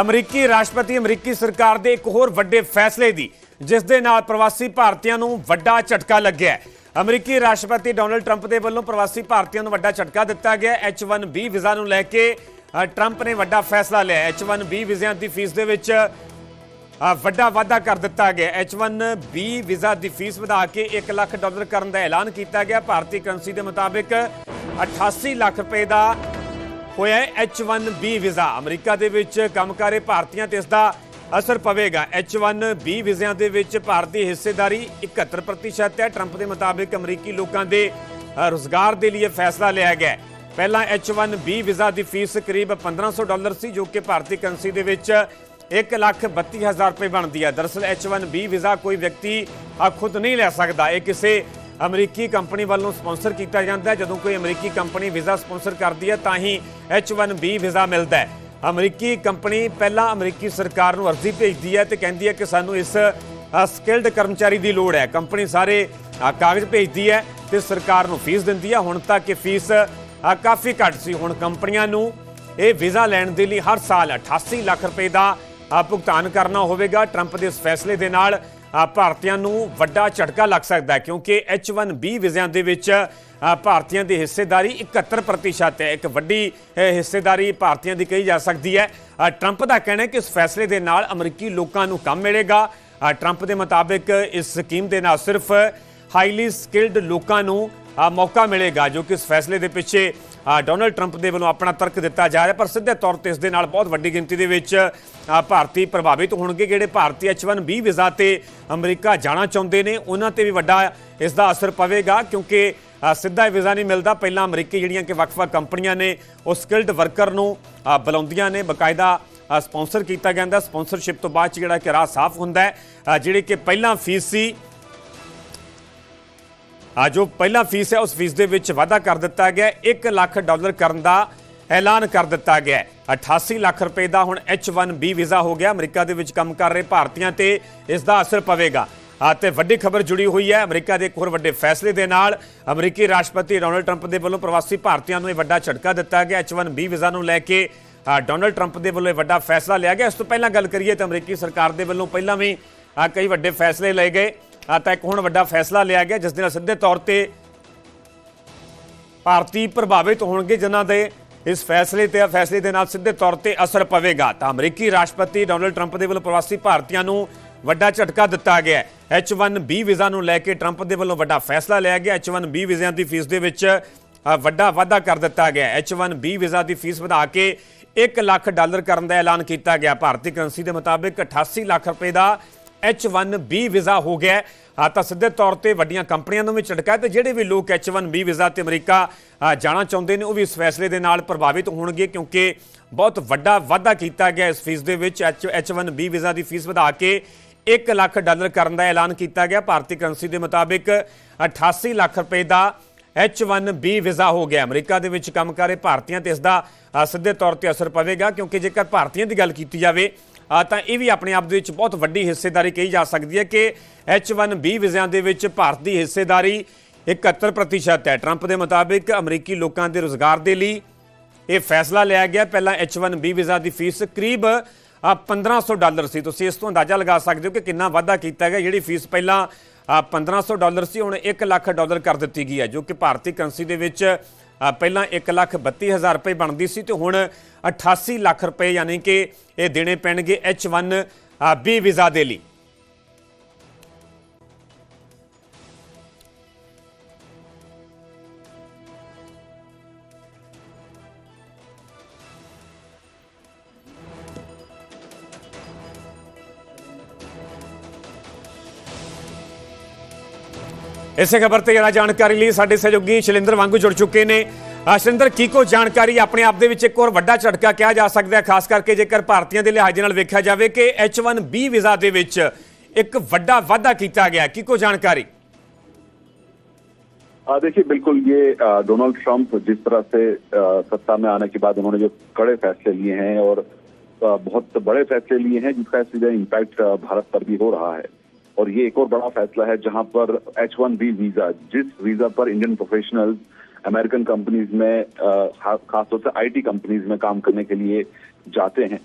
ਅਮਰੀਕੀ ਰਾਸ਼ਟਰਪਤੀ, ਅਮਰੀਕੀ ਸਰਕਾਰ ਦੇ ਇੱਕ ਹੋਰ ਵੱਡੇ ਫੈਸਲੇ ਦੀ, ਜਿਸ ਦੇ ਨਾਲ ਪ੍ਰਵਾਸੀ ਭਾਰਤੀਆਂ ਨੂੰ ਵੱਡਾ ਝਟਕਾ ਲੱਗਿਆ ਅਮਰੀਕੀ ਰਾਸ਼ਟਰਪਤੀ ਡੋਨਲਡ ਟਰੰਪ ਦੇ ਵੱਲੋਂ ਪ੍ਰਵਾਸੀ ਭਾਰਤੀਆਂ ਨੂੰ ਵੱਡਾ ਝਟਕਾ ਦਿੱਤਾ ਗਿਆ H1B ਵੀਜ਼ਾ ਨੂੰ ਲੈ ਕੇ ਟਰੰਪ ਨੇ ਵੱਡਾ ਫੈਸਲਾ ਲਿਆ H1B ਵੀਜ਼ਿਆਂ ਦੀ ਫੀਸ ਦੇ ਵਿੱਚ ਵੱਡਾ ਵਾਅਦਾ ਕਰ ਦਿੱਤਾ ਗਿਆ H1B ਵੀਜ਼ਾ ਦੀ ਫੀਸ ਵਧਾ ਕੇ 1 ਲੱਖ ਡਾਲਰ ਕਰਨ ਦਾ ਐਲਾਨ ਕੀਤਾ ਗਿਆ। ਭਾਰਤੀ ਕਰੰਸੀ ਦੇ ਮੁਤਾਬਿਕ 88 ਲੱਖ ਰੁਪਏ ਦਾ ਹੋਇਆ ਹੈ H1B ਵੀਜ਼ਾ। ਅਮਰੀਕਾ ਦੇ ਵਿੱਚ ਕੰਮ ਕੰਮਕਾਰੇ ਭਾਰਤੀਆਂ ਤੇ ਇਸ ਦਾ ਅਸਰ ਪਵੇਗਾ। H1B ਵੀਜ਼ਿਆਂ ਦੇ ਵਿੱਚ ਭਾਰਤੀ ਹਿੱਸੇਦਾਰੀ 71% ਹੈ। ਟਰੰਪ ਦੇ ਮੁਤਾਬਿਕ ਅਮਰੀਕੀ ਲੋਕਾਂ ਦੇ ਅ, ਰੁਜ਼ਗਾਰ ਦੇ ਲਈ ਇਹ ਫੈਸਲਾ ਲਿਆ ਗਿਆ ਹੈ। ਪਹਿਲਾਂ H1B ਵੀਜ਼ਾ ਦੀ ਫੀਸ ਕਰੀਬ 1500 ਡਾਲਰ ਸੀ ਜੋ ਕਿ ਭਾਰਤੀ ਕਰੰਸੀ ਦੇ ਵਿੱਚ 132000 ਰੁਪਏ ਬਣਦੀ ਹੈ। ਦਰਅਸਲ H1B ਵੀਜ਼ਾ ਕੋਈ ਵਿਅਕਤੀ ਖੁਦ ਨਹੀਂ ਲੈ ਸਕਦਾ। ਇਹ ਕਿਸੇ ਅਮਰੀਕੀ ਕੰਪਨੀ ਵੱਲੋਂ ਸਪਾਂਸਰ ਕੀਤਾ ਜਾਂਦਾ ਹੈ। ਜਦੋਂ ਕੋਈ ਅਮਰੀਕੀ ਕੰਪਨੀ ਵੀਜ਼ਾ ਸਪਾਂਸਰ ਕਰਦੀ ਹੈ, ਤਾਂ ਹੀ H1B ਵੀਜ਼ਾ ਮਿਲਦਾ ਹੈ। ਅਮਰੀਕੀ ਕੰਪਨੀ ਪਹਿਲਾਂ ਅਮਰੀਕੀ ਸਰਕਾਰ ਨੂੰ ਅਰਜ਼ੀ ਭੇਜਦੀ ਹੈ ਤੇ ਕਹਿੰਦੀ ਹੈ ਕਿ ਸਾਨੂੰ ਇਸ ਸਕਿਲਡ ਕਰਮਚਾਰੀ ਦੀ ਲੋੜ ਹੈ। ਕੰਪਨੀ ਸਾਰੇ ਕਾਗਜ਼ ਭੇਜਦੀ ਹੈ ਤੇ ਸਰਕਾਰ ਨੂੰ ਫੀਸ ਦਿੰਦੀ ਹੈ। ਹੁਣ ਤੱਕ ਇਹ ਫੀਸ ਕਾਫੀ ਘੱਟ ਸੀ। ਹੁਣ ਕੰਪਨੀਆਂ ਨੂੰ ਇਹ ਵੀਜ਼ਾ ਲੈਣ ਦੇ ਲਈ ਹਰ ਸਾਲ 88 ਲੱਖ ਰੁਪਏ ਦਾ ਭੁਗਤਾਨ ਕਰਨਾ ਹੋਵੇਗਾ। ਟਰੰਪ ਦੇ ਇਸ ਫੈਸਲੇ ਦੇ ਨਾਲ ਭਾਰਤੀਆਂ ਨੂੰ ਵੱਡਾ ਝਟਕਾ ਲੱਗ ਸਕਦਾ ਹੈ ਕਿਉਂਕਿ H1B ਵੀਜ਼ਿਆਂ ਦੇ ਵਿੱਚ ਭਾਰਤੀਆਂ ਦੀ ਹਿੱਸੇਦਾਰੀ 71% ਹੈ। ਇੱਕ ਵੱਡੀ ਹਿੱਸੇਦਾਰੀ ਭਾਰਤੀਆਂ ਦੀ ਕਹੀ ਜਾ ਸਕਦੀ ਹੈ। ਟਰੰਪ ਦਾ ਕਹਿਣਾ ਹੈ ਕਿ ਇਸ ਫੈਸਲੇ ਦੇ ਨਾਲ ਅਮਰੀਕੀ ਲੋਕਾਂ ਨੂੰ ਕੰਮ ਮਿਲੇਗਾ। ਟਰੰਪ ਦੇ ਮੁਤਾਬਿਕ ਇਸ ਸਕੀਮ ਦੇ ਨਾਲ ਸਿਰਫ ਹਾਈਲੀ ਸਕਿਲਡ ਲੋਕਾਂ ਨੂੰ ਮੌਕਾ ਮਿਲੇਗਾ ਜੋ ਕਿ ਇਸ ਫੈਸਲੇ ਦੇ ਪਿੱਛੇ ਡੋਨਲਡ ਟਰੰਪ ਦੇ ਵੱਲੋਂ ਆਪਣਾ ਤਰਕ ਦਿੱਤਾ ਜਾ ਰਿਹਾ ਪਰ ਸਿੱਧੇ ਤੌਰ ਤੇ ਇਸ ਦੇ ਨਾਲ ਬਹੁਤ ਵੱਡੀ ਗਿਣਤੀ ਦੇ ਵਿੱਚ ਭਾਰਤੀ ਪ੍ਰਭਾਵਿਤ ਹੋਣਗੇ ਜਿਹੜੇ ਭਾਰਤੀ H1B ਵੀਜ਼ਾ ਤੇ ਅਮਰੀਕਾ ਜਾਣਾ ਚਾਹੁੰਦੇ ਨੇ ਉਹਨਾਂ ਤੇ ਵੀ ਵੱਡਾ ਇਸ ਦਾ ਅਸਰ ਪਵੇਗਾ ਕਿਉਂਕਿ ਸਿੱਧਾ ਇਹ ਵੀਜ਼ਾ ਨਹੀਂ ਮਿਲਦਾ। ਪਹਿਲਾਂ ਅਮਰੀਕੀ ਜਿਹੜੀਆਂ ਕਿ ਵੱਖ-ਵੱਖ ਕੰਪਨੀਆਂ ਨੇ ਉਹ ਸਕਿਲਡ ਵਰਕਰ ਨੂੰ ਬੁਲਾਉਂਦੀਆਂ ਨੇ ਬਕਾਇਦਾ ਅ, ਸਪਾਂਸਰ ਕੀਤਾ ਜਾਂਦਾ। ਸਪਾਂਸਰਸ਼ਿਪ ਤੋਂ ਬਾਅਦ 'ਚ ਜਿਹੜਾ ਕਿ ਰਾਹ ਸਾਫ਼ ਹੁੰਦਾ ਹੈ ਅ, ਜਿਹੜੀ ਕਿ ਪਹਿਲਾਂ ਫੀਸ ਸੀ ਆ ਜੋ ਪਹਿਲਾ ਫੀਸ ਹੈ, ਉਸ ਫੀਸ ਦੇ ਵਿੱਚ ਵਾਧਾ ਕਰ ਦਿੱਤਾ ਗਿਆ ਹੈ। 1 ਲੱਖ ਡਾਲਰ ਕਰਨ ਦਾ ਐਲਾਨ ਕਰ ਦਿੱਤਾ ਗਿਆ ਹੈ। 88 ਲੱਖ ਰੁਪਏ ਦਾ ਹੁਣ H1B ਵੀਜ਼ਾ ਹੋ ਗਿਆ। ਅਮਰੀਕਾ ਦੇ ਵਿੱਚ ਕੰਮ ਕਰ ਰਹੇ ਭਾਰਤੀਆਂ ਤੇ ਇਸ ਦਾ ਅਸਰ ਪਵੇਗਾ। ਅਤੇ ਵੱਡੀ ਖਬਰ ਜੁੜੀ ਹੋਈ ਹੈ। ਅਮਰੀਕਾ ਦੇ ਇੱਕ ਹੋਰ ਵੱਡੇ ਫੈਸਲੇ ਦੇ ਨਾਲ ਅਮਰੀਕੀ ਰਾਸ਼ਟਰਪਤੀ ਡੋਨਲਡ ਟਰੰਪ ਦੇ ਵੱਲੋਂ ਪ੍ਰਵਾਸੀ ਭਾਰਤੀਆਂ ਨੂੰ ਇਹ ਵੱਡਾ ਝਟਕਾ ਦਿੱਤਾ ਗਿਆ। H1B ਵੀਜ਼ਾ ਨੂੰ ਲੈ ਕੇ ਡੋਨਲਡ ਟਰੰਪ ਦੇ ਵੱਲੋਂ ਇਹ ਵੱਡਾ ਫੈਸਲਾ ਲਿਆ ਗਿਆ। ਇਸ ਤੋਂ ਪਹਿਲਾਂ ਗੱਲ ਕਰੀਏ ਤਾਂ ਅਮਰੀਕੀ ਸਰਕਾਰ ਦੇ ਵੱਲੋਂ ਪਹਿਲਾਂ ਵੀ ਕਈ ਵੱਡੇ ਫੈਸਲੇ ਲਏ ਗਏ। ਤਾਂ ਇੱਕ ਹੁਣ ਵੱਡਾ ਫੈਸਲਾ ਲਿਆ ਗਿਆ, ਜਿਸ ਦੇ ਨਾਲ ਸਿੱਧੇ ਤੌਰ ਤੇ ਭਾਰਤੀ ਪ੍ਰਭਾਵਿਤ ਹੋਣਗੇ ਜਿਨ੍ਹਾਂ ਦੇ ਇਸ ਫੈਸਲੇ ਤੇ ਫੈਸਲੇ ਦੇ ਨਾਲ ਸਿੱਧੇ ਤੌਰ ਤੇ ਅਸਰ ਪਵੇਗਾ। ਤਾਂ ਅਮਰੀਕੀ ਰਾਸ਼ਟਰਪਤੀ ਡੋਨਲਡ ਟਰੰਪ ਦੇ ਵੱਲੋਂ ਪ੍ਰਵਾਸੀ ਭਾਰਤੀਆਂ ਨੂੰ ਵੱਡਾ ਝਟਕਾ ਦਿੱਤਾ ਗਿਆ ਹੈ। H1B ਵੀਜ਼ਾ ਨੂੰ ਲੈ ਕੇ ਟਰੰਪ ਦੇ ਵੱਲੋਂ ਵੱਡਾ ਫੈਸਲਾ ਲਿਆ ਗਿਆ। H1B ਵੀਜ਼ਿਆਂ ਦੀ ਫੀਸ ਦੇ ਵਿੱਚ ਵੱਡਾ ਵਾਧਾ ਕਰ ਦਿੱਤਾ ਗਿਆ ਹੈ। H1B ਵੀਜ਼ਾ ਦੀ ਫੀਸ ਵਧਾ ਕੇ 1 ਲੱਖ ਡਾਲਰ ਕਰਨ ਦਾ ਐਲਾਨ ਕੀਤਾ ਗਿਆ। ਭਾਰਤੀ ਕਰੰਸੀ ਦੇ ਮੁਤਾਬਿਕ 88 ਲੱਖ ਰੁਪਏ ਦਾ H1B ਵੀਜ਼ਾ ਹੋ ਗਿਆ ਤਾਂ ਸਿੱਧੇ ਤੌਰ ਤੇ ਵੱਡੀਆਂ ਕੰਪਨੀਆਂ ਨੂੰ ਵੀ ਝਟਕਾ ਹੈ ਤੇ ਜਿਹੜੇ ਵੀ ਲੋਕ H1B ਵੀਜ਼ਾ ਤੇ ਅਮਰੀਕਾ ਜਾਣਾ ਚਾਹੁੰਦੇ ਨੇ, ਉਹ ਵੀ ਇਸ ਫੈਸਲੇ ਦੇ ਨਾਲ ਪ੍ਰਭਾਵਿਤ ਹੋਣਗੇ ਕਿਉਂਕਿ ਬਹੁਤ ਵੱਡਾ ਵਾਧਾ ਕੀਤਾ ਗਿਆ ਇਸ ਫੀਸ ਦੇ ਵਿੱਚ। H- H1B ਵੀਜ਼ਾ ਦੀ ਫੀਸ ਵਧਾ ਕੇ 1 ਲੱਖ ਡਾਲਰ ਕਰਨ ਦਾ ਐਲਾਨ ਕੀਤਾ ਗਿਆ। ਭਾਰਤੀ ਕਰੰਸੀ ਦੇ ਮੁਤਾਬਿਕ 88 ਲੱਖ ਰੁਪਏ ਦਾ H1B ਵੀਜ਼ਾ ਹੋ ਗਿਆ। ਅਮਰੀਕਾ ਦੇ ਵਿੱਚ ਕੰਮ ਕਰ ਰਹੇ ਭਾਰਤੀਆਂ ਤੇ ਇਸ ਦਾ ਸਿੱਧੇ ਤੌਰ ਤੇ ਅਸਰ ਪਵੇਗਾ ਕਿਉਂਕਿ ਜੇਕਰ ਭਾਰਤੀਆਂ ਦੀ ਗੱਲ ਕੀਤੀ ਜਾਵੇ ਤਾਂ ਇਹ ਵੀ ਆਪਣੇ ਆਪ ਦੇ ਵਿੱਚ ਬਹੁਤ ਵੱਡੀ ਹਿੱਸੇਦਾਰੀ ਕਹੀ ਜਾ ਸਕਦੀ ਹੈ ਕਿ H1B ਵੀਜ਼ਿਆਂ ਦੇ ਵਿੱਚ ਭਾਰਤ ਦੀ ਹਿੱਸੇਦਾਰੀ 71% ਹੈ। ਟਰੰਪ ਦੇ ਮੁਤਾਬਿਕ ਅਮਰੀਕੀ ਲੋਕਾਂ ਦੇ ਰੋਜ਼ਗਾਰ ਦੇ ਲਈ ਇਹ ਫੈਸਲਾ ਲਿਆ ਗਿਆ। ਪਹਿਲਾਂ H1B ਵੀਜ਼ਾ ਦੀ ਫੀਸ ਕਰੀਬ ਅ, 1500 ਡਾਲਰ ਸੀ। ਤੁਸੀਂ ਇਸ ਤੋਂ ਅੰਦਾਜ਼ਾ ਲਗਾ ਸਕਦੇ ਹੋ ਕਿ ਕਿੰਨਾ ਵਾਧਾ ਕੀਤਾ ਗਿਆ। ਜਿਹੜੀ ਫੀਸ ਪਹਿਲਾਂ ਅ, 1500 ਡਾਲਰ ਸੀ ਹੁਣ 1 ਲੱਖ ਡਾਲਰ ਕਰ ਦਿੱਤੀ ਗਈ ਹੈ ਜੋ ਕਿ ਭਾਰਤੀ ਕਰੰਸੀ ਦੇ ਵਿੱਚ ਪਹਿਲਾਂ 1 ਲੱਖ 32000 ਰੁਪਏ ਬਣਦੀ ਸੀ ਤੇ ਹੁਣ 88 ਲੱਖ ਰੁਪਏ ਯਾਨੀ ਕਿ ਇਹ ਦੇਣੇ ਪੈਣਗੇ H1B ਵੀਜ਼ਾ ਦੇ ਲਈ। ਇਸੇ ਖਬਰ ਤੇ ਜ਼ਿਆਦਾ ਜਾਣਕਾਰੀ ਲਈ ਸਾਡੇ ਸਹਿਯੋਗੀ ਸ਼ਿਲਿੰਦਰ ਵਾਂਗੂ ਜੁੜ ਚੁੱਕੇ ਨੇ ਅ, ਸ਼ਿਲਿੰਦਰ ਕੀ ਕੋ ਜਾਣਕਾਰੀ ਆਪਣੇ ਆਪ ਦੇ ਵਿੱਚ ਇੱਕ ਹੋਰ ਵੱਡਾ ਝਟਕਾ ਕਿਹਾ ਜਾ ਸਕਦਾ ਹੈ ਖਾਸ ਕਰਕੇ ਜੇਕਰ ਭਾਰਤੀਆਂ ਦੇ ਲਿਹਾਜ਼ ਨਾਲ ਵੇਖਿਆ ਜਾਵੇ ਕਿ H1B ਵੀਜ਼ਾ ਦੇ ਵਿੱਚ ਇੱਕ ਵੱਡਾ ਵਾਧਾ ਕੀਤਾ ਗਿਆ ਕੀ ਕੋ ਜਾਣਕਾਰੀ आ, देखिए बिल्कुल ये आ, डोनाल्ड ट्रंप जिस तरह से आ, सत्ता में आने के बाद उन्होंने जो कड़े फैसले लिए हैं और आ, बहुत बड़े फैसले लिए हैं जिसका सीधा इम्पैक्ट भारत पर भी हो रहा है और ये एक और बड़ा फैसला है जहाँ पर एच वन बी वीज़ा जिस वीज़ा पर इंडियन प्रोफेशनल्स अमेरिकन कंपनीज़ में खासतौर से आईटी कंपनीज़ में काम करने के लिए जाते हैं।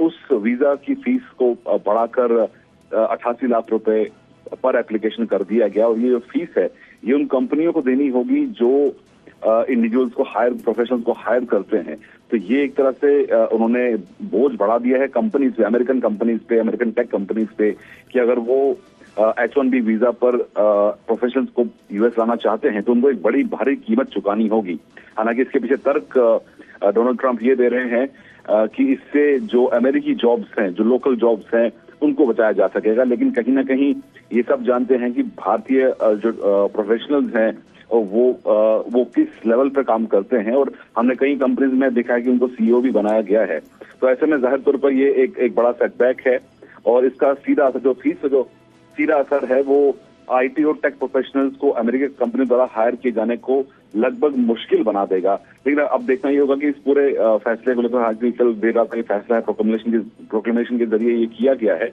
उस वीज़ा की फ़ीस को बढ़ाकर अट्ठासी लाख रुपए पर एप्लीकेशन कर दिया गया और ये जो फ़ीस है, ये उन कंपनियों को देनी होगी जो इंडिविजुअल्स को हायर प्रोफेशनल्स को हायर करते हैं। तो ये एक तरह से उन्होंने बोझ बढ़ा दिया है कंपनीज़ पे अमेरिकन कंपनीज़ पे अमेरिकन टेक कंपनीज़ पे, कि अगर वो एच वन बी वीज़ा पर प्रोफेशनल्स को यूएस लाना चाहते हैं तो उनको एक बड़ी भारी कीमत चुकानी होगी। हालाँकि इसके पीछे तर्क डोनाल्ड ट्रंप ये दे रहे हैं कि इससे जो अमेरिकी जॉब्स हैं, जो लोकल जॉब्स हैं, उनको बचाया जा सकेगा, लेकिन कहीं ना कहीं ये सब जानते हैं कि भारतीय जो प्रोफेशनल्स हैं वो वो किस लेवल पर काम करते हैं और हमने कई कंपनीज़ में देखा है कि उनको सीईओ भी बनाया गया है। तो ऐसे में ज़ाहिर तौर पर ये एक एक बड़ा सेटबैक है और इसका सीधा असर, जो फ़ीस जो सीधा असर है, वो आईटी और टेक प्रोफेशनल्स को अमेरिकी कंपनी द्वारा हायर किए जाने को लगभग मुश्किल बना देगा। लेकिन अब देखना ये होगा कि इस पूरे फैसले को लेकर आज भी कल देर रात का फैसला है प्रोक्लेमेशन प्रोक्लेमेशन के ज़रिए ये किया गया है।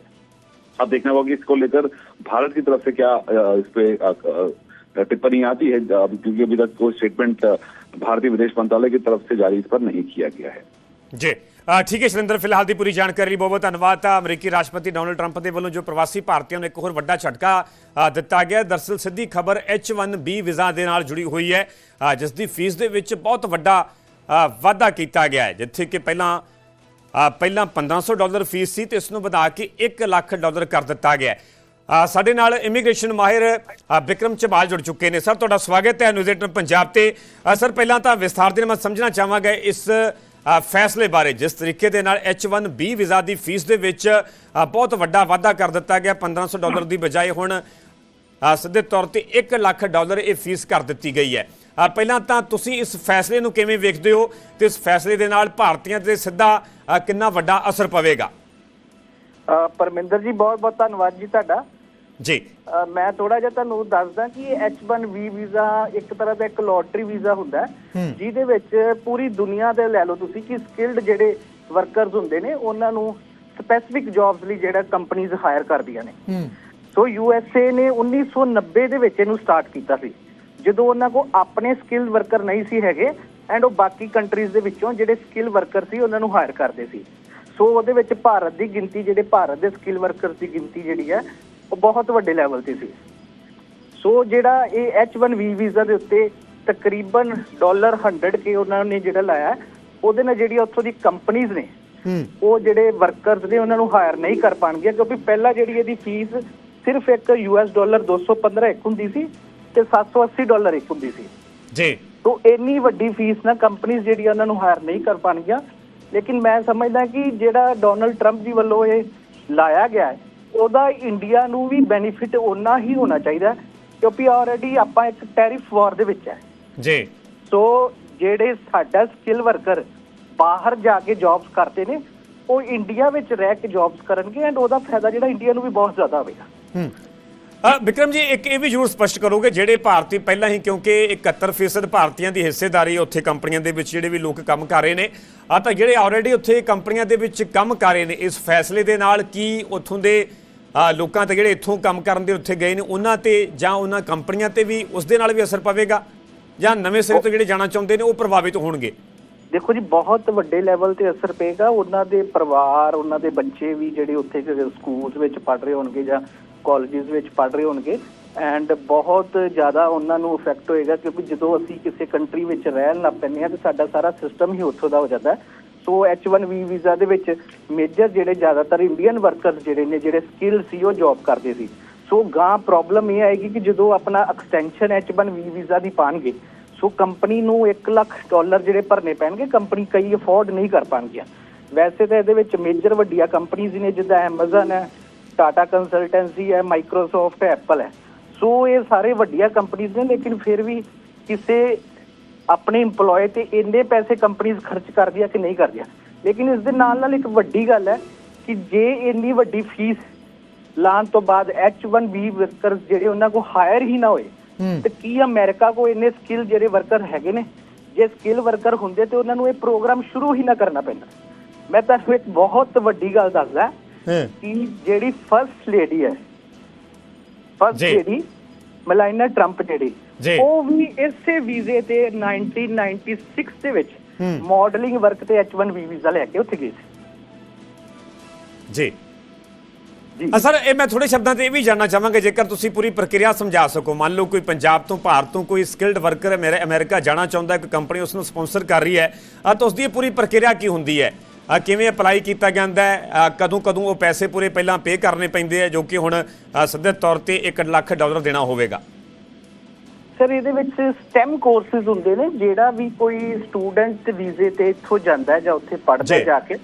अब देखना होगा कि इसको लेकर भारत की तरफ से क्या अ, इस पे अ, अ, टिप्पणी आती है अ, क्योंकि अभी तक कोई स्टेटमेंट अ, भारतीय विदेश मंत्रालय की तरफ से जारी इस पर नहीं किया गया ਹੈ ਜੀ ਅ, ਠੀਕ ਹੈ ਸ਼ਰਿੰਦਰ ਫਿਲਹਾਲ ਦੀ ਪੂਰੀ ਜਾਣਕਾਰੀ ਲਈ ਬਹੁਤ ਬਹੁਤ ਧੰਨਵਾਦ ਤਾਂ ਅਮਰੀਕੀ ਰਾਸ਼ਟਰਪਤੀ ਡੋਨਲਡ ਟਰੰਪ ਦੇ ਵੱਲੋਂ ਜੋ ਪ੍ਰਵਾਸੀ ਭਾਰਤੀਆਂ ਨੂੰ ਇੱਕ ਹੋਰ ਵੱਡਾ ਝਟਕਾ ਅ, ਦਿੱਤਾ ਗਿਆ ਦਰਸਲ ਸਿੱਧੀ ਖਬਰ H1B ਵੀਜ਼ਾ ਦੇ ਨਾਲ ਜੁੜੀ ਹੋਈ ਹੈ ਅ, ਜਿਸ ਦੀ ਫੀਸ ਦੇ ਵਿੱਚ ਬਹੁਤ ਵੱਡਾ ਅ, ਵਾਧਾ ਕੀਤਾ ਗਿਆ ਹੈ ਜਿੱਥੇ ਕਿ ਪਹਿਲਾਂ ਅ, ਪਹਿਲਾਂ 1500 ਡਾਲਰ ਫੀਸ ਸੀ ਤੇ ਇਸ ਨੂੰ ਵਧਾ ਕੇ 1 ਲੱਖ ਡਾਲਰ ਕਰ ਦਿੱਤਾ ਗਿਆ। ਸਾਡੇ ਨਾਲ ਇਮੀਗ੍ਰੇਸ਼ਨ ਮਾਹਿਰ ਅ, ਵਿਕਰਮ ਚਬਾਲ ਜੁੜ ਚੁੱਕੇ ਨੇ। ਸਰ ਤੁਹਾਡਾ ਸਵਾਗਤ ਹੈ ਨਿਊਜ਼ 18 ਪੰਜਾਬ ਤੇ। ਸਰ ਪਹਿਲਾਂ ਤਾਂ ਵਿਸਥਾਰ ਦੇ ਨਾਲ ਮੈਂ ਸਮਝਣਾ ਚਾਹਾਂਗਾ ਇਸ ਫੈਸਲੇ ਬਾਰੇ। ਜਿਸ ਤਰੀਕੇ ਦੇ ਨਾਲ H1B ਵੀਜ਼ਾ ਦੀ ਫੀਸ ਦੇ ਵਿੱਚ ਬਹੁਤ ਵੱਡਾ ਵਾਧਾ ਕਰ ਦਿੱਤਾ ਗਿਆ 1500 ਡਾਲਰ ਦੀ ਬਜਾਏ ਹੁਣ ਸਿੱਧੇ ਤੌਰ ਤੇ 1 ਲੱਖ ਡਾਲਰ ਇਹ ਫੀਸ ਕਰ ਦਿੱਤੀ ਗਈ ਹੈ। ਪਹਿਲਾਂ ਤਾਂ ਤੁਸੀਂ ਇਸ ਫੈਸਲੇ ਨੂੰ ਕਿਵੇਂ ਵੇਖਦੇ ਹੋ? ਤੇ ਇਸ ਫੈਸਲੇ ਦੇ ਨਾਲ ਭਾਰਤੀਆਂ ਤੇ ਸਿੱਧਾ ਕਿੰਨਾ ਵੱਡਾ ਅਸਰ ਪਵੇਗਾ? ਪਰਮਿੰਦਰ ਜੀ ਬਹੁਤ ਬਹੁਤ ਧੰਨਵਾਦ ਜੀ ਤੁਹਾਡਾ। ਜੀ। ਮੈਂ ਥੋੜਾ ਜਿਹਾ ਤੁਹਾਨੂੰ ਦੱਸਦਾ ਕਿ ਇਹ H1B ਵੀਜ਼ਾ ਇੱਕ ਤਰ੍ਹਾਂ ਦਾ ਇੱਕ ਲੋਟਰੀ ਵੀਜ਼ਾ ਹੁੰਦਾ ਜਿਹਦੇ ਵਿੱਚ ਪੂਰੀ ਦੁਨੀਆ ਦੇ ਲੈ ਲਓ ਤੁਸੀਂ ਕਿ ਸਕਿਲਡ ਜਿਹੜੇ ਵਰਕਰਸ ਹੁੰਦੇ ਨੇ ਉਹਨਾਂ ਨੂੰ ਸਪੈਸਿਫਿਕ ਜੌਬਸ ਲਈ ਜਿਹੜਾ ਕੰਪਨੀਆਂ ਹਾਇਰ ਕਰਦੀਆਂ ਨੇ। ਸੋ ਯੂਐਸਏ ਨੇ 1990 ਦੇ ਵਿੱਚ ਇਹਨੂੰ ਸਟਾਰਟ ਕੀਤਾ ਸੀ। ਜਦੋਂ ਉਹਨਾਂ ਕੋ ਆਪਣੇ ਸਕਿੱਲ ਵਰਕਰ ਨਹੀਂ ਸੀ ਹੈਗੇ ਐਂਡ ਉਹ ਬਾਕੀ ਕੰਟਰੀਜ਼ ਦੇ ਵਿੱਚੋਂ ਜਿਹੜੇ ਸਕਿੱਲ ਵਰਕਰ ਸੀ ਉਹਨਾਂ ਨੂੰ ਹਾਇਰ ਕਰਦੇ ਸੀ। ਸੋ ਉਹਦੇ ਵਿੱਚ ਭਾਰਤ ਦੀ ਗਿਣਤੀ ਜਿਹੜੇ ਭਾਰਤ ਦੇ ਸਕਿੱਲ ਵਰਕਰਸ ਦੀ ਗਿਣਤੀ ਜਿਹੜੀ ਹੈ ਉਹ ਬਹੁਤ ਵੱਡੇ ਲੈਵਲ ਤੇ ਸੀ। ਸੋ ਜਿਹੜਾ ਇਹ H1B ਵੀਜ਼ਾ ਦੇ ਉੱਤੇ ਤਕਰੀਬਨ ਡਾਲਰ 100 ਕੇ ਉਹਨਾਂ ਨੇ ਜਿਹੜਾ ਲਾਇਆ ਉਹਦੇ ਨਾਲ ਜਿਹੜੀ ਉੱਥੋਂ ਦੀ ਕੰਪਨੀਆਂ ਨੇ ਉਹ ਜਿਹੜੇ ਵਰਕਰਸ ਨੇ ਉਹਨਾਂ ਨੂੰ ਹਾਇਰ ਨਹੀਂ ਕਰ ਪਾਣਗੇ ਕਿਉਂਕਿ ਪਹਿਲਾਂ ਜਿਹੜੀ ਇਹਦੀ ਫੀਸ ਸਿਰਫ ਇੱਕ ਯੂਐਸ ਡਾਲਰ 215 ਇੱਕ ਹੁੰਦੀ ਸੀ ਤੇ 780 ਡਾਲਰ ਇੱਕ ਹੁੰਦੀ ਸੀ। ਜੀ। ਤੋ ਇੰਨੀ ਵੱਡੀ ਫੀਸ ਨਾ ਕੰਪਨੀਆਂ ਜਿਹੜੀਆਂ ਉਹਨਾਂ ਨੂੰ ਹਾਇਰ ਨਹੀਂ ਕਰ ਪਾਣਗੀਆਂ। ਲੇਕਿਨ ਮੈਂ ਸਮਝਦਾ ਕਿ ਜਿਹੜਾ ਡੋਨਲਡ ਟਰੰਪ ਜੀ ਵੱਲੋਂ ਇਹ ਲਾਇਆ ਗਿਆ ਹੈ ਉਹਦਾ ਇੰਡੀਆ ਨੂੰ ਵੀ ਬੈਨੀਫਿਟ ਓਨਾ ਹੀ ਹੋਣਾ ਚਾਹੀਦਾ ਕਿਉਂਕਿ ਆਲਰੇਡੀ ਆਪਾਂ ਇੱਕ ਟੈਰਿਫ ਵਾਰ ਦੇ ਵਿੱਚ ਹੈ। ਜੀ। ਸੋ ਜਿਹੜੇ ਸਾਡਾ ਸਕਿੱਲ ਵਰਕਰ ਬਾਹਰ ਜਾ ਕੇ ਜੌਬਸ ਕਰਦੇ ਨੇ ਉਹ ਇੰਡੀਆ ਵਿੱਚ ਰਹਿ ਕੇ ਜੌਬਸ ਕਰਨਗੇ ਐਂਡ ਉਹਦਾ ਫਾਇਦਾ ਜਿਹੜਾ ਇੰਡੀਆ ਨੂੰ ਵੀ ਬਹੁਤ ਜ਼ਿਆਦਾ ਹੋਵੇਗਾ। ਹੂੰ। ਵਿਕਰਮ ਜੀ, ਇੱਕ ਇਹ ਵੀ ਜ਼ਰੂਰ ਸਪਸ਼ਟ ਕਰੋਗੇ, ਜਿਹੜੇ ਭਾਰਤੀ ਪਹਿਲਾਂ ਹੀ, ਕਿਉਂਕਿ 71% ਭਾਰਤੀਆਂ ਦੀ ਹਿੱਸੇਦਾਰੀ ਉੱਥੇ ਕੰਪਨੀਆਂ ਦੇ ਵਿੱਚ ਜਿਹੜੇ ਵੀ ਲੋਕ ਕੰਮ ਕਰ ਰਹੇ ਨੇ ਆ ਤਾਂ ਜਿਹੜੇ ਆਲਰੇਡੀ ਉੱਥੇ ਕੰਪਨੀਆਂ ਦੇ ਵਿੱਚ ਕੰਮ ਕਰ ਰਹੇ ਨੇ, ਇਸ ਫੈਸਲੇ ਦੇ ਨਾਲ ਕੀ ਉੱਥੋਂ ਦੇ ਲੋਕਾਂ ਤੇ ਜਿਹੜੇ ਇੱਥੋਂ ਕੰਮ ਕਰਨ ਦੇ ਉੱਥੇ ਗਏ ਨੇ, ਉਹਨਾਂ ਤੇ ਜਾਂ ਉਹਨਾਂ ਕੰਪਨੀਆਂ ਤੇ ਵੀ ਉਸ ਦੇ ਨਾਲ ਵੀ ਅਸਰ ਪਵੇਗਾ? ਜਾਂ ਨਵੇਂ ਸਿਰੇ ਤੋਂ ਜਿਹੜੇ ਜਾਣਾ ਚਾਹੁੰਦੇ ਨੇ, ਉਹ ਪ੍ਰਭਾਵਿਤ ਹੋਣਗੇ? ਦੇਖੋ ਜੀ, ਬਹੁਤ ਵੱਡੇ ਲੈਵਲ ਤੇ ਅਸਰ ਪਏਗਾ, ਉਹਨਾਂ ਦੇ ਪਰਿਵਾਰ, ਉਹਨਾਂ ਦੇ ਬੱਚੇ ਵੀ ਜਿਹੜੇ ਉੱਥੇ ਸਕੂਲਸ ਵਿੱਚ ਪੜ੍ਹ ਰਹੇ ਹੋਣਗੇ ਜਾਂ ਕਾਲਜਸ ਵਿੱਚ ਪੜ੍ਹ ਰਹੇ ਹੋਣਗੇ ਐਂਡ ਬਹੁਤ ਜ਼ਿਆਦਾ ਉਹਨਾਂ ਨੂੰ ਇਫੈਕਟ ਹੋਏਗਾ ਕਿਉਂਕਿ ਜਦੋਂ ਅਸੀਂ ਕਿਸੇ ਕੰਟਰੀ ਵਿੱਚ ਰਹਿਣ ਲੱਗ ਪੈਂਦੇ ਹਾਂ ਤੇ ਸਾਡਾ ਸਾਰਾ ਸਿਸਟਮ ਹੀ ਉੱਥੋਂ ਦਾ ਹੋ ਜਾਂਦਾ ਹੈ। ਸੋ H1B ਵੀਜ਼ਾ ਦੇ ਵਿੱਚ ਮੇਜਰ ਜਿਹੜੇ ਜ਼ਿਆਦਾਤਰ ਇੰਡੀਅਨ ਵਰਕਰ ਜਿਹੜੇ ਨੇ, ਜਿਹੜੇ ਸਕਿੱਲ ਸੀ, ਉਹ ਜੌਬ ਕਰਦੇ ਸੀ। ਸੋ ਗਾਂ ਪ੍ਰੋਬਲਮ ਇਹ ਆਏਗੀ ਕਿ ਜਦੋਂ ਆਪਣਾ ਐਕਸਟੈਂਸ਼ਨ H1B ਵੀਜ਼ਾ ਦੀ ਪਾਣਗੇ ਸੋ ਕੰਪਨੀ ਨੂੰ 1 ਲੱਖ ਡਾਲਰ ਜਿਹੜੇ ਭਰਨੇ ਪੈਣਗੇ ਕੰਪਨੀ ਕਈ ਅਫੋਰਡ ਨਹੀਂ ਕਰ ਪਾਣਗੀਆਂ। ਵੈਸੇ ਤਾਂ ਇਹਦੇ ਵਿੱਚ ਮੇਜਰ ਵੱਡੀਆਂ ਕੰਪਨੀਆਂ ਨੇ, ਜਿੱਦਾਂ Amazon ਹੈ ਟਾਟਾ ਕੰਸਲਟੈਂਸੀ ਹੈ ਮਾਈਕਰੋਸਾਫਟ ਹੈ ਐਪਲ ਹੈ। ਸੋ ਇਹ ਸਾਰੇ ਵੱਡੀਆਂ ਕੰਪਨੀਆਂ ਨੇ ਲੇਕਿਨ ਫਿਰ ਵੀ ਕਿਸੇ ਆਪਣੇ EMPLOYE ਤੇ ਇੰਨੇ ਪੈਸੇ ਕੰਪਨੀਆਂ ਖਰਚ ਕਰਦੀਆਂ ਕਿ ਨਹੀਂ ਕਰਦੀਆਂ। ਲੇਕਿਨ ਇਸ ਦੇ ਨਾਲ ਨਾਲ ਇੱਕ ਵੱਡੀ ਗੱਲ ਹੈ ਕਿ ਜੇ ਇੰਨੀ ਵੱਡੀ ਫੀਸ ਲਾਣ ਤੋਂ ਬਾਅਦ H1B ਵਰਕਰਸ ਜਿਹੜੇ ਉਹਨਾਂ ਕੋ ਹਾਇਰ ਹੀ ਨਾ ਹੋਏ ਤੇ ਕੀ ਅਮਰੀਕਾ ਕੋ ਇੰਨੇ ਸਕਿੱਲ ਜਿਹੜੇ ਵਰਕਰ ਹੈਗੇ ਨੇ? ਜੇ ਸਕਿੱਲ ਵਰਕਰ ਹੁੰਦੇ ਤੇ ਉਹਨਾਂ ਨੂੰ ਇਹ ਪ੍ਰੋਗਰਾਮ ਸ਼ੁਰੂ ਹੀ ਨਾ ਕਰਨਾ ਪੈਂਦਾ। ਮੈਂ ਤੁਹਾਨੂੰ ਇੱਕ ਬਹੁਤ ਵੱਡੀ ਗੱਲ ਦੱਸਦਾ। ਕਿ ਜਿਹੜੀ ਫਰਸਟ ਲੇਡੀ ਹੈ ਫਰਸਟ। ਲੇਡੀ ਮਲਾਈਨਾ ਟਰੰਪ ਜਿਹੜੀ। ਉਹ ਵੀ ਇਸੇ ਵੀਜ਼ੇ ਤੇ 1996 ਦੇ ਵਿੱਚ। ਮਾਡਲਿੰਗ ਵਰਕ ਤੇ H1B ਵੀਜ਼ਾ ਲੈ ਕੇ ਉੱਥੇ ਗਈ ਸੀ ਜੀ ਸਰ ਇਹ ਮੈਂ ਥੋੜੇ ਸ਼ਬਦਾਂ ਤੇ ਇਹ ਵੀ ਜਾਨਣਾ ਚਾਹਾਂਗਾ ਜੇਕਰ ਤੁਸੀਂ ਪੂਰੀ ਪ੍ਰਕਿਰਿਆ ਸਮਝਾ ਸਕੋ ਮੰਨ ਲਓ ਕੋਈ ਪੰਜਾਬ ਤੋਂ ਭਾਰਤ ਤੋਂ ਕੋਈ ਸਕਿਲਡ ਵਰਕਰ ਮੇਰੇ ਅਮਰੀਕਾ ਜਾਣਾ ਚਾਹੁੰਦਾ ਹੈ ਕੋਈ ਕੰਪਨੀ ਉਸ ਨੂੰ ਸਪਾਂਸਰ ਕਰ ਰਹੀ ਹੈ ਤਾਂ ਉਸ ਦੀ ਪੂਰੀ ਪ੍ਰਕਿਰਿਆ ਕੀ ਹੁੰਦੀ ਹੈ ਕਿਵੇਂ ਅਪਲਾਈ ਕੀਤਾ ਜਾਂਦਾ ਹੈ ਕਦੋਂ ਕਦੋਂ ਉਹ ਪੈਸੇ ਪੂਰੇ ਪਹਿਲਾਂ ਪੇ ਕਰਨੇ ਪੈਂਦੇ ਆ ਜੋ ਕਿ ਹੁਣ ਸਿੱਧੇ ਤੌਰ ਤੇ 1 ਲੱਖ ਡਾਲਰ ਦੇਣਾ ਹੋਵੇਗਾ ਸਰ ਇਹਦੇ ਵਿੱਚ ਸਟੈਮ ਕੋਰਸਿਸ ਹੁੰਦੇ ਨੇ ਜਿਹੜਾ ਵੀ ਕੋਈ ਸਟੂਡੈਂਟ ਵੀਜ਼ੇ ਤੇ ਇੱਥੋਂ ਜਾਂਦਾ ਹੈ ਜਾਂ ਉੱਥੇ ਪੜ੍ਹਦਾ ਜੀ। ਕੇ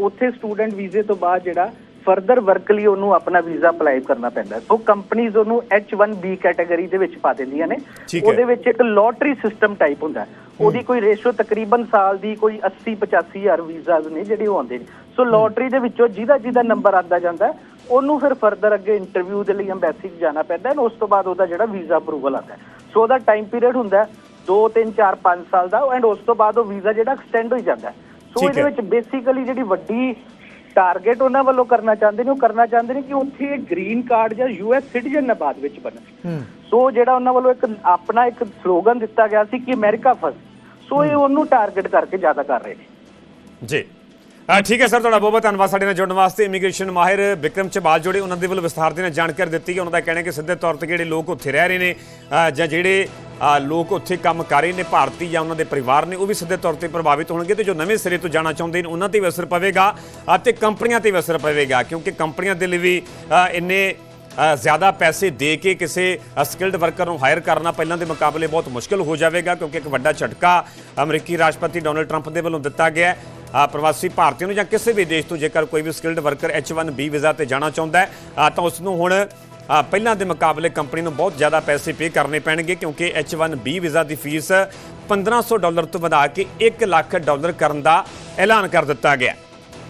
ਉੱਥੇ ਸਟੂਡੈਂਟ ਵੀਜ਼ੇ ਤੋਂ ਬਾਅਦ ਜਿਹੜਾ ਫਰਦਰ ਵਰਕ ਲਈ ਉਹਨੂੰ ਆਪਣਾ ਵੀਜ਼ਾ ਅਪਲਾਈ ਕਰਨਾ ਪੈਂਦਾ ਹੈ। ਸੋ ਕੰਪਨੀਆਂ ਉਹਨੂੰ H1B ਕੈਟਾਗਰੀ ਦੇ ਵਿੱਚ ਪਾ ਦਿੰਦੀਆਂ ਨੇ। ਉਹਦੇ ਵਿੱਚ ਇੱਕ ਲੋਟਰੀ ਸਿਸਟਮ ਟਾਈਪ ਹੁੰਦਾ ਹੈ। ਉਹਦੀ ਕੋਈ ਰੇਸ਼ੋ ਤਕਰੀਬਨ ਸਾਲ ਦੀ ਕੋਈ 80 85 ਹਜ਼ਾਰ ਵੀਜ਼ਾਸ ਨੇ ਜਿਹੜੇ ਉਹ ਆਉਂਦੇ ਨੇ। ਸੋ ਲੋਟਰੀ ਦੇ ਵਿੱਚੋਂ ਜਿਹਦਾ ਜਿਹਦਾ ਨੰਬਰ ਆਉਂਦਾ ਜਾਂਦਾ ਉਹਨੂੰ ਫਿਰ ਫਰਦਰ ਅੱਗੇ ਇੰਟਰਵਿਊ ਦੇ ਲਈ ਐਮਬੈਸੀ 'ਚ ਜਾਣਾ ਪੈਂਦਾ ਹੈ ਉਸ ਤੋਂ ਬਾਅਦ ਉਹਦਾ ਜਿਹੜਾ ਵੀਜ਼ਾ ਅਪਰੂਵਲ ਆਉਂਦਾ ਸੋ ਉਹਦਾ ਟਾਈਮ ਪੀਰੀਅਡ ਹੁੰਦਾ 2 3 4 5 ਸਾਲ ਦਾ ਐਂਡ ਉਸ ਤੋਂ ਬਾਅਦ ਉਹ ਵੀਜ਼ਾ ਜਿਹੜਾ ਐਕਸਟੈਂਡ ਹੋਈ ਜਾਂਦਾ। ਸੋ ਇਹਦੇ। ਵਿੱਚ ਬੇਸਿਕਲੀ ਜਿਹੜੀ ਵੱਡੀ ਟਾਰਗੇਟ ਉਹਨਾਂ ਵੱਲੋਂ ਕਰਨਾ ਚਾਹੁੰਦੇ ਨੇ ਉਹ ਕਰਨਾ ਚਾਹੁੰਦੇ ਨੇ ਕਿ ਉੱਥੇ ਗ੍ਰੀਨ ਕਾਰਡ ਜਾਂ ਯੂਐਸ ਸਿਟੀਜ਼ਨ ਨਾ ਬਾਅਦ ਵਿੱਚ ਬਣਨ। ਸੋ ਜਿਹੜਾ ਉਹਨਾਂ ਵੱਲੋਂ ਇੱਕ ਆਪਣਾ ਇੱਕ ਸਲੋਗਨ ਦਿੱਤਾ ਗਿਆ ਸੀ ਕਿ ਅਮਰੀਕਾ ਫਸਟ ਸੋ ਇਹ ਉਹਨੂੰ ਟਾਰਗੇਟ ਕਰਕੇ ਜ਼ਿਆਦਾ ਕਰ ਰਹੇ ਨੇ। ਜੀ। ਠੀਕ ਹੈ ਸਰ, ਤੁਹਾਡਾ ਬਹੁਤ ਬਹੁਤ ਧੰਨਵਾਦ ਸਾਡੇ ਨਾਲ ਜੁੜਨ ਵਾਸਤੇ। ਇਮੀਗ੍ਰੇਸ਼ਨ ਮਾਹਿਰ ਵਿਕਰਮ ਚਬਾਲ ਜੋੜੇ, ਉਹਨਾਂ ਦੇ ਵੱਲੋਂ ਵਿਸਥਾਰ ਦੇ ਨਾਲ ਜਾਣਕਾਰੀ ਦਿੱਤੀ ਹੈ ਉਹਨਾਂ ਦਾ ਕਹਿਣਾ ਕਿ ਸਿੱਧੇ ਤੌਰ ਤੇ ਜਿਹੜੇ ਲੋਕ ਉੱਥੇ ਰਹਿ ਰਹੇ ਨੇ ਜਾਂ ਜਿਹੜੇ ਲੋਕ ਉੱਥੇ ਕੰਮ ਕਰ ਰਹੇ ਨੇ, ਭਾਰਤੀ ਜਾਂ ਉਹਨਾਂ ਦੇ ਪਰਿਵਾਰ ਨੇ, ਉਹ ਵੀ ਸਿੱਧੇ ਤੌਰ ਤੇ ਪ੍ਰਭਾਵਿਤ ਹੋਣਗੇ ਤੇ ਜੋ ਨਵੇਂ ਸਿਰੇ ਤੋਂ ਜਾਣਾ ਚਾਹੁੰਦੇ ਨੇ, ਉਹਨਾਂ ਤੇ ਵੀ ਅਸਰ ਪਵੇਗਾ ਅਤੇ ਕੰਪਨੀਆਂ ਤੇ ਵੀ ਅਸਰ ਪਵੇਗਾ, ਕਿਉਂਕਿ ਕੰਪਨੀਆਂ ਦੇ ਲਈ ਵੀ ਇੰਨੇ ਜ਼ਿਆਦਾ ਪੈਸੇ ਦੇ ਕੇ ਕਿਸੇ ਸਕਿਲਡ ਵਰਕਰ ਨੂੰ ਹਾਇਰ ਕਰਨਾ ਪਹਿਲਾਂ ਦੇ ਮੁਕਾਬਲੇ ਬਹੁਤ ਮੁਸ਼ਕਲ ਹੋ ਜਾਵੇਗਾ, ਕਿਉਂਕਿ ਇੱਕ ਵੱਡਾ ਝਟਕਾ ਅਮਰੀਕੀ ਰਾਸ਼ਟਰਪਤੀ ਡੋਨਲਡ ਟਰੰਪ ਦੇ ਵੱਲੋਂ ਦਿੱਤਾ ਗਿਆ ਹੈ। ਪ੍ਰਵਾਸੀ ਭਾਰਤੀਆਂ ਨੂੰ ਜਾਂ ਕਿਸੇ ਵੀ ਦੇਸ਼ ਤੋਂ ਜੇਕਰ ਕੋਈ ਵੀ ਸਕਿਲਡ ਵਰਕਰ H1B ਵੀਜ਼ਾ ਤੇ ਜਾਣਾ ਚਾਹੁੰਦਾ ਹੈ ਤਾਂ ਉਸ ਨੂੰ ਹੁਣ ਪਹਿਲਾਂ ਦੇ ਮੁਕਾਬਲੇ ਕੰਪਨੀ ਨੂੰ ਬਹੁਤ ਜ਼ਿਆਦਾ ਪੈਸੇ ਪੇ ਕਰਨੇ ਪੈਣਗੇ, ਕਿਉਂਕਿ H1B ਵੀਜ਼ਾ ਦੀ ਫੀਸ 1500 ਡਾਲਰ ਤੋਂ ਵਧਾ ਕੇ 1 ਲੱਖ ਡਾਲਰ ਕਰਨ ਦਾ ਐਲਾਨ ਕਰ ਦਿੱਤਾ ਗਿਆ